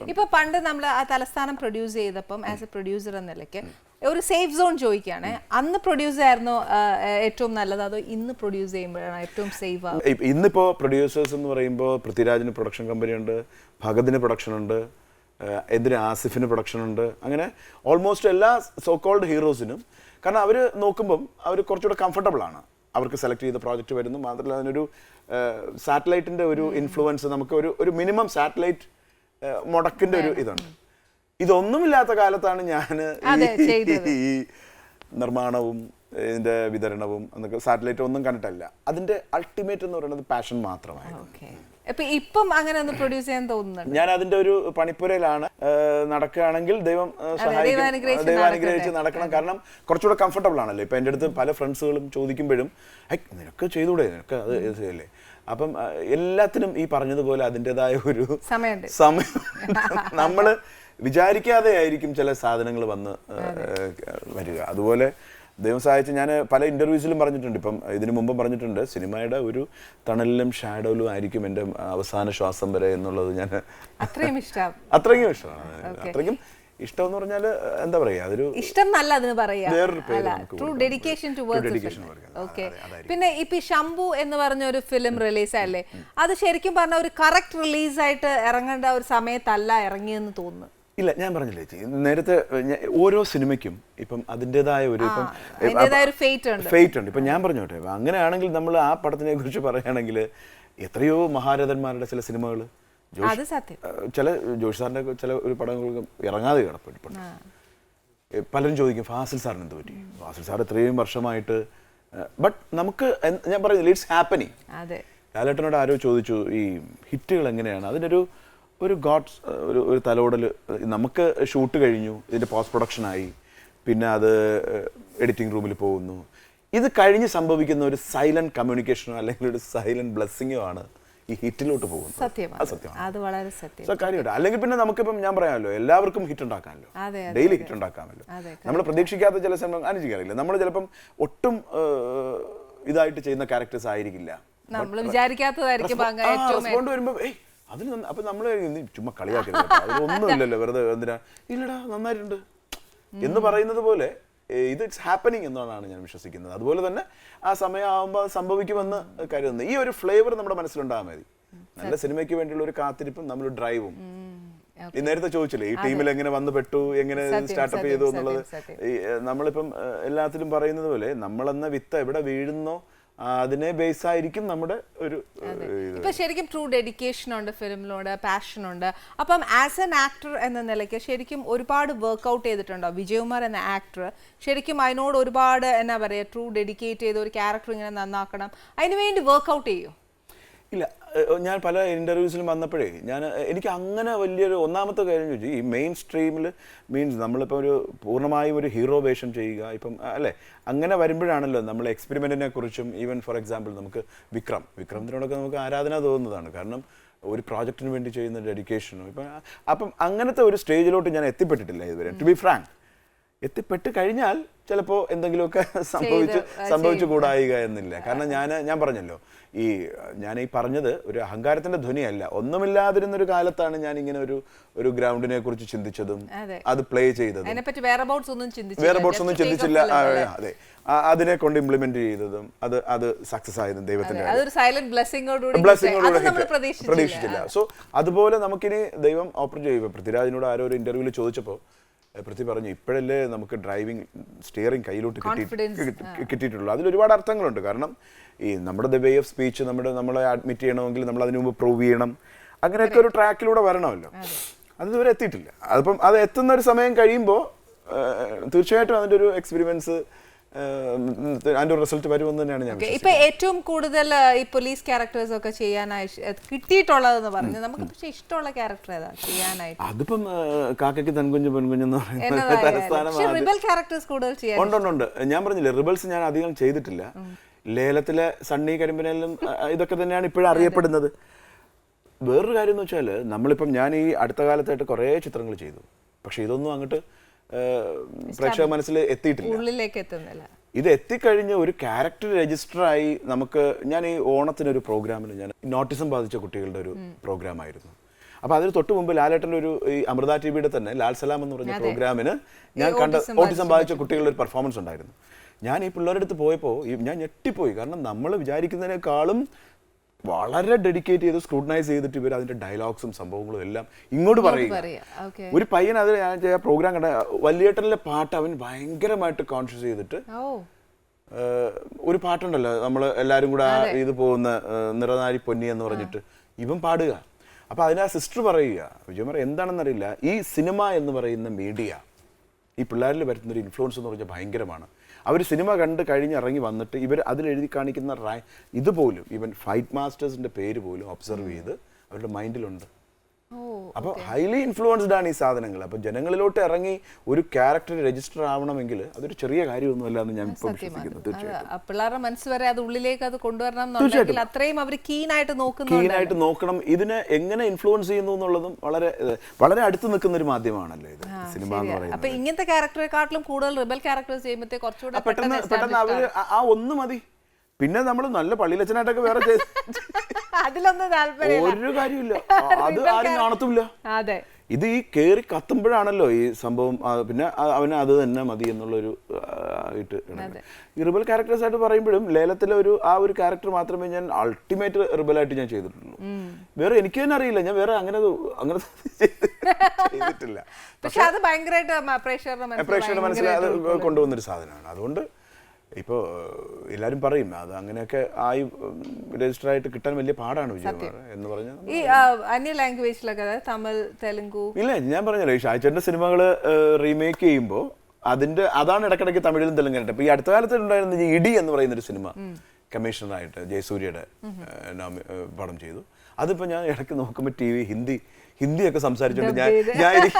ഇപ്പൊ പണ്ട് നമ്മൾ ആ തലസ്ഥാനം പ്രൊഡ്യൂസ് ചെയ്തപ്പം ആസ് എ പ്രൊഡ്യൂസർ എന്ന നിലയ്ക്ക് ഒരു സേഫ് സോൺ ചോദിക്കുകയാണ് അന്ന് പ്രൊഡ്യൂസ് ആയിരുന്നു ഏറ്റവും നല്ലത് അതോ ഇന്ന് പ്രൊഡ്യൂസ് ചെയ്യുമ്പോഴാണ് ഏറ്റവും സേഫ് ആവുക ഇന്നിപ്പോ പ്രൊഡ്യൂസേഴ്സ് എന്ന് പറയുമ്പോൾ പൃഥ്വിരാജിന് പ്രൊഡക്ഷൻ കമ്പനി ഉണ്ട് ഭഗതിന് പ്രൊഡക്ഷൻ ഉണ്ട് എതിരെ ആസിഫിന് പ്രൊഡക്ഷൻ ഉണ്ട് അങ്ങനെ ഓൾമോസ്റ്റ് എല്ലാ സോ കോൾഡ് ഹീറോസിനും കാരണം അവർ നോക്കുമ്പം അവർ കുറച്ചുകൂടെ കംഫർട്ടബിൾ ആണ്. അവർക്ക് സെലക്ട് ചെയ്ത പ്രോജക്റ്റ് വരുന്നു മാത്രമല്ല അതിനൊരു സാറ്റലൈറ്റിന്റെ ഒരു ഇൻഫ്ലുവൻസ് നമുക്ക് ഒരു ഒരു മിനിമം സാറ്റലൈറ്റ് മുടക്കിന്റെ ഒരു ഇതുണ്ട്. ഇതൊന്നുമില്ലാത്ത കാലത്താണ് ഞാൻ ഈ നിർമ്മാണവും ഇതിന്റെ വിതരണവും എന്നൊക്കെ സാറ്റലൈറ്റ് ഒന്നും കണ്ടിട്ടല്ല. അതിന്റെ അൾട്ടിമേറ്റ് എന്ന് പറയുന്നത് പാഷൻ മാത്രമായിരുന്നു. ഇപ്പൊ അങ്ങനെ ഒന്ന് പ്രൊഡ്യൂസ് ചെയ്യാൻ തോന്നുന്നുണ്ട്? ഞാൻ അതിന്റെ ഒരു പണിപ്പുരയിലാണ് നടക്കുകയാണെങ്കിൽ ദൈവം സഹായിക്കും. ദൈവാനുഗ്രഹിച്ച് ദൈവാനുഗ്രഹിച്ച് നടക്കണം. കാരണം കുറച്ചുകൂടെ കംഫർട്ടബിൾ ആണല്ലോ. ഇപ്പൊ എന്റെ അടുത്ത് പല ഫ്രണ്ട്സുകളും ചോദിക്കുമ്പോഴും "ഐ, നിനക്ക് ചെയ്തൂടെ? നിനക്ക് അത് ചെയ്യല്ലേ? അപ്പം എല്ലാത്തിനും ഈ പറഞ്ഞതുപോലെ അതിന്റെതായ ഒരു സമയം സമയം നമ്മൾ വിചാരിക്കാതെ ആയിരിക്കും ചില സാധനങ്ങൾ വന്ന് വരിക. അതുപോലെ ദൈവം സഹായിച്ച് ഞാൻ പല ഇന്റർവ്യൂസിലും പറഞ്ഞിട്ടുണ്ട്. ഇപ്പം ഇതിനു മുമ്പും പറഞ്ഞിട്ടുണ്ട്. സിനിമയുടെ ഒരു തണലിലും ഷാഡോയിലും ആയിരിക്കും എന്റെ അവസാന ശ്വാസം വരെ എന്നുള്ളത് ഞാൻ അത്രയും ഇഷ്ടം. അത്രയും ഇഷ്ടമാണ്. അത്രയ്ക്കും ഇഷ്ടം എന്ന് പറഞ്ഞാൽ എന്താ പറയാ അതൊരു ഇഷ്ടം നല്ല അതിന് പറയാ അല്ല. പിന്നെ ഇപ്പൊ ശംഭു എന്ന് പറഞ്ഞ ഒരു ഫിലിം റിലീസ് ആയല്ലേ? അത് ശരിക്കും പറഞ്ഞ ഒരു കറക്റ്റ് റിലീസ് ആയിട്ട് ഇറങ്ങേണ്ട ഒരു സമയത്തല്ല ഇറങ്ങിയെന്ന് തോന്നുന്നു. ഇല്ല ഞാൻ പറഞ്ഞില്ലേ ചേച്ചി നേരത്തെ ഓരോ സിനിമയ്ക്കും ഇപ്പം അതിന്റെതായ ഒരു ഇപ്പം ഫേറ്റ് ഉണ്ട്. ഇപ്പം ഞാൻ പറഞ്ഞോട്ടെ അങ്ങനെയാണെങ്കിൽ നമ്മൾ ആ പടത്തിനെ കുറിച്ച് പറയുകയാണെങ്കിൽ എത്രയോ മഹാരഥന്മാരുടെ ചില സിനിമകൾ ചില ജോഷി സാറിന്റെ ചില ഒരു പടങ്ങൾക്ക് ഇറങ്ങാതെ കിടപ്പിട്ടുണ്ട് പലരും ചോദിക്കും ഫാസിൽ സാറിന് എന്ത് പറ്റി? ഫാസിൽ സാർ ഇത്രയും വർഷമായിട്ട് ബട്ട് നമുക്ക് ഞാൻ പറയുന്നില്ല ഇറ്റ്സ് ഹാപ്പനിങ് ലാലേട്ടനോട് ആരോ ചോദിച്ചു ഈ ഹിറ്റുകൾ എങ്ങനെയാണ്? അതിനൊരു ഒരു ഗോഡ്സ് ഒരു ഒരു തലോടൽ നമുക്ക് ഷൂട്ട് കഴിഞ്ഞു ഇതിന്റെ പോസ്റ്റ് പ്രൊഡക്ഷൻ ആയി പിന്നെ അത് എഡിറ്റിംഗ് റൂമിൽ പോകുന്നു. ഇത് കഴിഞ്ഞ് സംഭവിക്കുന്ന ഒരു സൈലന്റ് കമ്മ്യൂണിക്കേഷനോ അല്ലെങ്കിൽ ഒരു സൈലന്റ് ബ്ലെസ്സിങ്ങോ ആണ് ഈ ഹിറ്റിലോട്ട് പോകുന്നത്. സത്യമാണ്. അല്ലെങ്കിൽ പിന്നെ നമുക്കിപ്പം ഞാൻ പറയാമല്ലോ എല്ലാവർക്കും ഹിറ്റ് ഉണ്ടാക്കാമല്ലോ. ഡെയിലി ഹിറ്റ് ഉണ്ടാക്കാമല്ലോ. നമ്മൾ പ്രതീക്ഷിക്കാത്ത ചില സമയം അങ്ങനെ ചെയ്യാറില്ല. നമ്മൾ ചിലപ്പം ഒട്ടും ഇതായിട്ട് ചെയ്യുന്ന ക്യാരക്ടേഴ്സ് ആയിരിക്കില്ല. നമ്മൾ വിചാരിക്കാത്തതായിരിക്കും അതിന് അപ്പൊ നമ്മൾ ചുമ്മാ കളിയാക്കരുത് അതൊന്നുമില്ലല്ലോ വെറുതെ എന്തിനാ? ഇല്ലടാ നന്നായിട്ടുണ്ട്. എന്ന് പറയുന്നത് പോലെ ഇത് ഇറ്റ്സ് ഹാപ്പനിങ് എന്നാണ് ഞാൻ വിശ്വസിക്കുന്നത്. അതുപോലെ തന്നെ ആ സമയമാകുമ്പോൾ അത് സംഭവിക്കുമെന്ന് കരുതുന്നു. ഈ ഒരു ഫ്ലേവർ നമ്മുടെ മനസ്സിലുണ്ടാകാൻ മതി. നല്ല സിനിമയ്ക്ക് വേണ്ടിയുള്ള ഒരു കാത്തിരിപ്പും നമ്മൾ ഡ്രൈവും. ഈ നേരത്തെ ചോദിച്ചില്ലേ ഈ ടീമിൽ എങ്ങനെ വന്നു പെട്ടു എങ്ങനെ സ്റ്റാർട്ടപ്പ് ചെയ്തു എന്നുള്ളത്? നമ്മളിപ്പം എല്ലാത്തിലും പറയുന്നത് പോലെ നമ്മളെന്ന വിത്ത് എവിടെ വീഴുന്നോ അതിനെ ബേസ് ആയിരിക്കും നമ്മുടെ ഒരു ഇപ്പൊ ശരിക്കും ട്രൂ ഡെഡിക്കേഷൻ ഉണ്ട് ഫിലിമിനോട് പാഷൻ ഉണ്ട്. അപ്പം ആസ് എൻ ആക്ടർ എന്ന നിലയ്ക്ക് ശരിക്കും ഒരുപാട് വർക്ക്ഔട്ട് ചെയ്തിട്ടുണ്ടോ? വിജയകുമാർ എന്ന ആക്ടർ ശരിക്കും അതിനോട് ഒരുപാട് എന്നാ പറയുക ട്രൂ ഡെഡിക്കേറ്റ് ചെയ്ത് ഒരു ക്യാരക്ടർ ഇങ്ങനെ നന്നാക്കണം. അതിനുവേണ്ടി വർക്ക്ഔട്ട് ചെയ്യോ? ഇല്ല. ഞാൻ പല ഇന്റർവ്യൂസിലും വന്നപ്പോഴേ ഞാൻ എനിക്ക് അങ്ങനെ വലിയൊരു ഒന്നാമത്തെ കാര്യം ചോദിച്ചു. ഈ മെയിൻ സ്ട്രീമിൽ മീൻസ് നമ്മളിപ്പോൾ ഒരു പൂർണമായും ഒരു ഹീറോ വേഷം ചെയ്യുക ഇപ്പം അല്ലേ? അങ്ങനെ വരുമ്പോഴാണല്ലോ നമ്മൾ എക്സ്പെരിമെന്റിനെ കുറിച്ചും ഈവൻ ഫോർ എക്സാമ്പിൾ നമുക്ക് വിക്രം. വിക്രമത്തിനോടൊക്കെ നമുക്ക് ആരാധന തോന്നുന്നതാണ്. കാരണം ഒരു പ്രോജക്റ്റിന് വേണ്ടി ചെയ്യുന്ന ഡെഡിക്കേഷനും ഇപ്പം അപ്പം അങ്ങനത്തെ ഒരു സ്റ്റേജിലോട്ട് ഞാൻ എത്തിപ്പെട്ടിട്ടില്ല ഇതുവരെ ടു ബി ഫ്രാങ്ക് എത്തിപ്പെട്ട് കഴിഞ്ഞാൽ ചിലപ്പോൾ എന്തെങ്കിലുമൊക്കെ സംഭവിച്ച് സംഭവിച്ചു കൂടായിക എന്നില്ല. കാരണം ഞാൻ ഞാൻ പറഞ്ഞല്ലോ ഈ ഞാൻ ഈ പറഞ്ഞത് ഒരു അഹങ്കാരത്തിന്റെ ധ്വനിയല്ല. ഒന്നുമില്ലാതിരുന്നൊരു കാലത്താണ് ഞാൻ ഇങ്ങനെ ഒരു ഒരു ഗ്രൗണ്ടിനെ കുറിച്ച് ചിന്തിച്ചതും അതെ. പ്ലേ ചെയ്തതും. വേറെ ബോട്ട്സ് ഒന്നും ചിന്തിച്ചില്ല? അതെ. അതിനെ കൊണ്ട് ഇംപ്ലിമെന്റ് ചെയ്തതും അത് അത് സക്സസ് ആയതും ദൈവത്തിന്റെ ബ്ലെസ്സിങ്ങോടുകൂടി പ്രതീക്ഷിച്ചില്ല. സോ അതുപോലെ നമുക്കിനി ദൈവം ഓപ്പർ ചെയ്യുമ്പോൾ പൃഥ്വിരാജിനോട് ആരോ ഒരു ഇന്റർവ്യൂവിൽ ചോദിച്ചപ്പോൾ പൃഥ്വി പറഞ്ഞു ഇപ്പോഴല്ലേ നമുക്ക് ഡ്രൈവിംഗ് സ്റ്റിയറിംഗ് കയ്യിലോട്ട് കിട്ടി കിട്ടിയിട്ടുള്ളൂ. അതിൽ ഒരുപാട് അർത്ഥങ്ങളുണ്ട്. കാരണം ഈ നമ്മുടെ ദ വേ ഓഫ് സ്പീച്ച് നമ്മുടെ നമ്മളെ അഡ്മിറ്റ് ചെയ്യണമെങ്കിൽ നമ്മൾ അതിനു മുമ്പ് പ്രൂവ് ചെയ്യണം. അങ്ങനെയൊക്കെ ഒരു ട്രാക്കിലൂടെ വരണമല്ലോ. അത്. ഇതുവരെ എത്തിയിട്ടില്ല. അതിപ്പം അത് എത്തുന്ന ഒരു സമയം കഴിയുമ്പോൾ തീർച്ചയായിട്ടും അതിന്റെ ഒരു എക്സ്പീരിയൻസ് അതിന്റെ ഒരു റിസൾട്ട് വരുമെന്ന് തന്നെയാണ് ഞാൻ ഇപ്പൊ ഏറ്റവും കൂടുതൽ ഈ പോലീസ് ക്യാരക്ടേഴ്സ് ഒക്കെ ചെയ്യാനായി കിട്ടിയിട്ടുള്ളതെന്ന് പറഞ്ഞു നമുക്ക് പക്ഷെ ഇഷ്ടമുള്ള ക്യാരക്ടർ ഏതാ ചെയ്യാനായിട്ട്? അതിപ്പം കാക്കയ്ക്ക് തൻകുഞ്ഞ് പെൺകുഞ്ഞെന്ന് പറയുന്നത് തലസ്ഥാനം റിബൽ ക്യാരക്ടേഴ്സ് കൂടുതൽ ചെയ്യാൻ ഉണ്ട് ഉണ്ട് ഉണ്ട്. ഞാൻ പറഞ്ഞില്ലേ റിബൽസ് ഞാൻ അധികം ചെയ്തിട്ടില്ല. ലേലത്തിലെ സണ്ണി കരിമ്പനയിലും ഇതൊക്കെ തന്നെയാണ് ഇപ്പോഴും അറിയപ്പെടുന്നത്. വേറൊരു കാര്യം എന്ന് വെച്ചാൽ നമ്മളിപ്പം ഞാൻ ഈ അടുത്ത കാലത്തായിട്ട് കുറേ ചിത്രങ്ങൾ ചെയ്തു. പക്ഷെ ഇതൊന്നും അങ്ങോട്ട് പ്രേക്ഷക മനസ്സിൽ എത്തിയിട്ടില്ല. ഉള്ളിലേക്ക് എത്തുന്നില്ല. ഇത് എത്തിക്കഴിഞ്ഞ് ഒരു ക്യാരക്ടർ രജിസ്റ്ററായി നമുക്ക് ഞാൻ ഈ ഓണത്തിന് ഒരു പ്രോഗ്രാമിൽ ഞാൻ നോട്ടിസം ബാധിച്ച കുട്ടികളുടെ ഒരു പ്രോഗ്രാം ആയിരുന്നു അപ്പോൾ അതിന് തൊട്ട് മുമ്പ് ലാലേട്ടന്റെ ഒരു ഈ അമൃത ടി വിയുടെ തന്നെ ലാൽ സലാം എന്ന് പറഞ്ഞ പ്രോഗ്രാമിന് ഞാൻ കണ്ട ഓട്ടിസം ബാധിച്ച കുട്ടികളുടെ ഒരു പെർഫോമൻസ് ഉണ്ടായിരുന്നു. ഞാൻ ഈ പിള്ളേരുടെ അടുത്ത് പോയപ്പോൾ ഞാൻ ഞെട്ടിപ്പോയി. കാരണം നമ്മൾ വിചാരിക്കുന്നതിനേക്കാളും വളരെ ഡെഡിക്കേറ്റ് ചെയ്ത് സ്ക്രൂട്ടനൈസ് ചെയ്തിട്ട് ഇവർ അതിന്റെ ഡയലോഗ്സും സംഭവങ്ങളും എല്ലാം ഇങ്ങോട്ട് പറയും ഒരു പയ്യൻ അത് ഞാൻ പ്രോഗ്രാം കണ്ട വലിയേട്ടനിലെ പാട്ട് അവൻ ഭയങ്കരമായിട്ട് കോൺഷ്യസ് ചെയ്തിട്ട് ഒരു പാട്ടുണ്ടല്ലോ നമ്മൾ എല്ലാരും കൂടെ ആ ഇത് പോകുന്ന നിറനാരി പൊന്നി എന്ന് പറഞ്ഞിട്ട് ഇവൻ പാടുക. അപ്പൊ അതിനാ സിസ്റ്റർ പറയുക വിജയമാർ എന്താണെന്നറിയില്ല ഈ സിനിമ എന്ന് പറയുന്ന മീഡിയ ഈ പിള്ളേരിൽ വരുന്ന ഒരു ഇൻഫ്ലുവൻസ് എന്ന് പറഞ്ഞാൽ ഭയങ്കരമാണ്. അവർ സിനിമ കണ്ട് കഴിഞ്ഞിറങ്ങി വന്നിട്ട് ഇവർ അതിലെഴുതി കാണിക്കുന്ന ഇതുപോലും ഇവൻ ഫൈറ്റ് മാസ്റ്റേഴ്സിന്റെ പേര് പോലും ഒബ്സർവ് ചെയ്ത് അവരുടെ മൈൻഡിലുണ്ട് അപ്പോൾ ഹൈലി ഇൻഫ്ലുവൻസ്ഡ് ആണ് ഈ സാധനങ്ങൾ. അപ്പോൾ ജനങ്ങളിലോട്ട് ഇറങ്ങി ഒരു ക്യാരക്ടർ രജിസ്റ്റർ ആവണമെങ്കിൽ അതൊരു ചെറിയ കാര്യമൊന്നുമല്ല എന്ന് ഞാൻ ഇപ്പോൾ വിശ്വസിക്കുന്നു. തീർച്ചയായും അത് പിള്ളേരുടെ മനസ്സ് വരെ അത് ഉള്ളിലേക്ക് അത് കൊണ്ടുവരണം അത്രയും അവർ കീനായിട്ട് നോക്കുന്നു കീനായിട്ട് നോക്കണം. ഇതിനെ എങ്ങനെ ഇൻഫ്ലുവൻസ് ചെയ്യുന്നു എന്നുള്ളതും വളരെ വളരെ അടുത്ത് നിൽക്കുന്ന ഒരു മാധ്യമമാണല്ലോ ഇത്. സിനിമ എന്ന് പറയുന്നത്. അപ്പൊ ഇങ്ങനത്തെ ക്യാരക്ടറെക്കാട്ടിലും കൂടുതൽ റിബൽ ക്യാരക്ടേഴ്സ് ചെയ്യുമ്പോഴത്തേ കുറച്ചുകൂടെ പെട്ടെന്ന് പെട്ടെന്ന് അവർ ആ ഒന്ന് മതി. പിന്നെ നമ്മൾ നല്ല പള്ളിയിലച്ഛനായിട്ടൊക്കെ വേറെ അതിലൊന്നും താല്പര്യം ഒരു കാര്യമില്ല. അത് ആരും കാണത്തുമില്ല അതെ. ഇത് ഈ കേറി കത്തുമ്പോഴാണല്ലോ ഈ സംഭവം. പിന്നെ അവന് അത് തന്നെ മതി എന്നുള്ളൊരു ഇട്ട് ആയിട്ട്. ഈ റിബൽ ക്യാരക്ടേഴ്സ് ആയിട്ട് പറയുമ്പോഴും ലേലത്തിലെ ഒരു ആ ഒരു ക്യാരക്ടർ മാത്രമേ ഞാൻ അൾട്ടിമേറ്റ് റിബലായിട്ട് ഞാൻ ചെയ്തിട്ടുള്ളൂ. വേറെ എനിക്ക് തന്നെ അറിയില്ല. ഞാൻ വേറെ അങ്ങനെ അങ്ങനെ ചെയ്തിട്ടില്ല. പക്ഷെ അത് ഭയങ്കരമായിട്ട് പ്രേക്ഷകരുടെ മനസ്സിൽ അത് കൊണ്ടുവന്നൊരു സാധനമാണ്. അതുകൊണ്ട് ഇപ്പോൾ എല്ലാവരും പറയും അത് അങ്ങനെയൊക്കെ ആയി രജിസ്റ്റർ ആയിട്ട് കിട്ടാൻ വലിയ പാടാണ് വിജയകുമാർ എന്ന് പറഞ്ഞാൽ ഈ അന്യ ലാംഗ്വേജിലൊക്കെ തമിഴ് തെലുങ്കു. ഇല്ല ഞാൻ പറഞ്ഞല്ലോ ഈ ഷാജന്റെ സിനിമകൾ റീമേക്ക് ചെയ്യുമ്പോൾ അതിന്റെ അതാണ് ഇടക്കിടയ്ക്ക് തമിഴിലും തെലുങ്കും ഇപ്പൊ ഈ അടുത്ത കാലത്ത് ഉണ്ടായിരുന്ന ഇടി എന്ന് പറയുന്ന ഒരു സിനിമ കമ്മീഷണറായിട്ട് ജയസൂര്യയുടെ പടം ചെയ്തു. അതിപ്പോ ഞാൻ ഇടയ്ക്ക് നോക്കുമ്പോൾ ടി വി ഹിന്ദി ഹിന്ദിയൊക്കെ സംസാരിച്ചുകൊണ്ട് ഞാൻ ഞാൻ